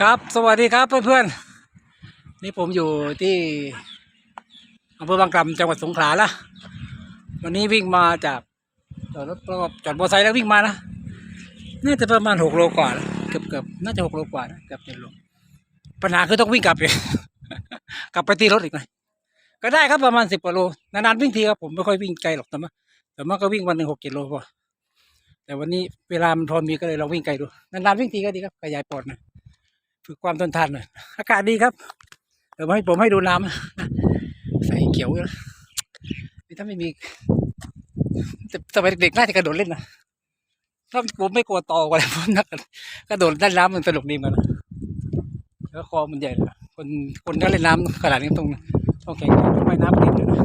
ครับสวัสดีครับเพื่อนๆนี่ผมอยู่ที่อำเภอบางกลำจังหวัดสงขลาละวันนี้วิ่งมาจากจอดรถจอดมอเตอร์ไซค์แล้ววิ่งมานะน่าจะประมาณหกโลกว่าเกือบเกือบน่าจะหกโลกว่าเกือบเจ็ดโลปัญหาคือต้องวิ่งกลับอีกกลับไปตีรถอีกหน่อยก็ได้ครับประมาณสิบกว่าโลนานๆวิ่งทีครับผมไม่ค่อยวิ่งไกลหรอกแต่ว่าแต่ว่าก็วิ่งวันหนึ่งหกเจ็ดโลพอแต่วันนี้เวลามันพอมีก็เลยลองวิ่งไกลดูนานๆวิ่งทีก็ดีครับขยายปอดนะ ฝึกความทนทานหน่อยอากาศดีครับเดี๋ยวให้ผมให้ดูน้ำใส่เขียวอยู่นะถ้าไม่มีแต่สมัยเด็กๆน่าจะกระโดดเล่นนะถ้าผมไม่กลัวตอกอะไรผมนักกระโดดเล่นน้ำมันสนุกดีมันนะแล้วคอมันใหญ่คนคนที่เล่นน้ำขนาดนี้ต้องต้องแข่งต้องว่ายน้ำเก่งเลยนะ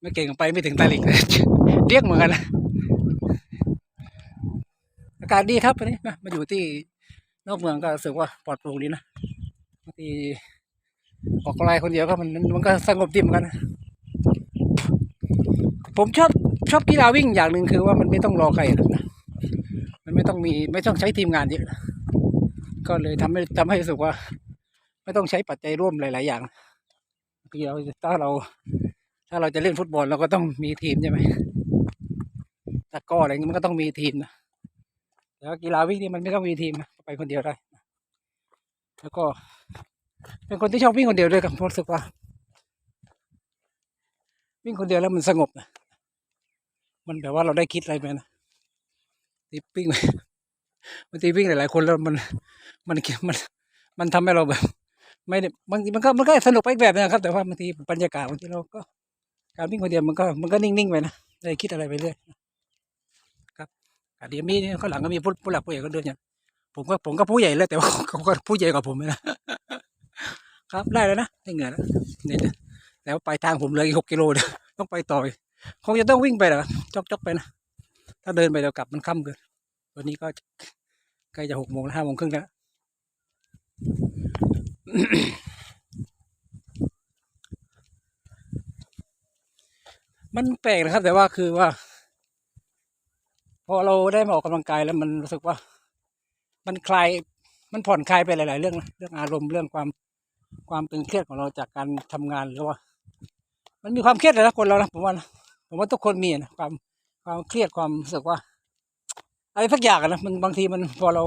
ไม่เก่งไปไม่ถึงตาหลิงเรียกเหมือนกันนะอากาศดีครับวันนี้มาอยู่ที่ นอกเมืองก็รู้สึกว่าปลอดโปร่งดีนะบางทีออกกลคนเดียวก็มันมันก็สงบดีเหมือนกันนะผมชอบชอบกีฬาวิ่งอย่างหนึ่งคือว่ามันไม่ต้องรอใครนะมันไม่ต้องมีไม่ต้องใช้ทีมงานเยอะก็เลยทำให้ทำให้รู้สึกว่า ไม่ต้องใช้ปัจจัยร่วมหลาย ๆ อย่างบางทีเราถ้าเรา ถ้าเราจะเล่นฟุตบอลเราก็ต้องมีทีมใช่ไหมตะก้ออะไรเงี้ยมันก็ต้องมีทีมนะ แต่ว่ากีฬาวิ่งนี่มันไม่ต้องมีทีมไปคนเดียวได้ แล้วก็ เป็นคนที่ชอบวิ่งคนเดียวด้วยครับรู้สึกว่า วิ่งคนเดียวแล้วมันสงบนะมันแบบว่าเราได้คิดอะไรไปนะทีวิ่งไปบางทีวิ่งหลายๆคนแล้วมันมันมันมันทำให้เราแบบ ไม่ได้บางทีมันก็มันก็สนุกไปอีกแบบนึงครับ แต่ว่าบางทีบรรยากาศบางทีเราก็ การวิ่งคนเดียวมันก็มันก็นิ่งๆไปนะได้คิดอะไรไปเรื่อย เดี๋ยวมีข้างหลังก็มีผู้ผู้หลักผู้ใหญ่ก็เดินอย่างผมก็ผมก็ผู้ใหญ่แล้วแต่ว่าเขาก็ผู้ใหญ่กว่าผมนะครับได้แล้วนะได้เหงื่อแล้วเนี่ยแต่ว่าปทางผมเลยอีกหกกิโลเดียต้องไปต่อคงจะต้องวิ่งไปเหรอจอกจอกไปนะถ้าเดินไปเดี๋ยวกลับมันค่ำเกินวันนี้ก็ใกล้จะหกโมงแล้วห้าโมงครึ่งแล้วมันแปลกนะครับ แต่ว่าคือว่า พอเราได้มาออกกำลังกายแล้วมันรู้สึกว่า มันคลายมันผ่อนคลายไปหลาย ๆ เรื่องนะเรื่องอารมณ์เรื่องความความตึงเครียดของเราจากการทำงานหรือว่า มันมีความเครียดเลยนะคนเรานะผมว่านะผมว่าทุกคนมีนะความความเครียดความรู้สึกว่าอะไรสักอย่างนะมันบางทีมันพอเรา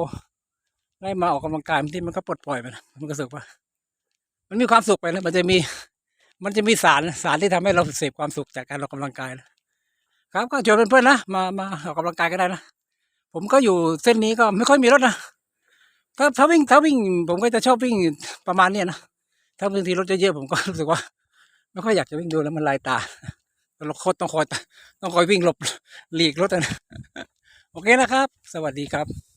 ได้มาออกกำลังกายบางทีมันก็ปลดปล่อยไปนะมันก็รู้สึกว่า มันมีความสุขไปนะมันจะมี มันจะมีสารสารที่ทำให้เราเสพความสุขจากการออกกำลังกายนะ ครับก็ชวนเพื่อนๆนะมามาออกกำลังกายก็ได้นะผมก็อยู่เส้นนี้ก็ไม่ค่อยมีรถนะถ้าถ้าวิ่งถ้าวิ่ง ผมก็จะชอบวิ่งประมาณเนี้ยนะถ้าบางทีรถเยอะๆผมก็รู้สึกว่า ไม่ค่อยอยากจะวิ่งดูแล้วมันลายตาเราโคตรต้องคอยต้องคอยวิ่งหลบหลีกรถนะโอเคนะครับ สวัสดีครับ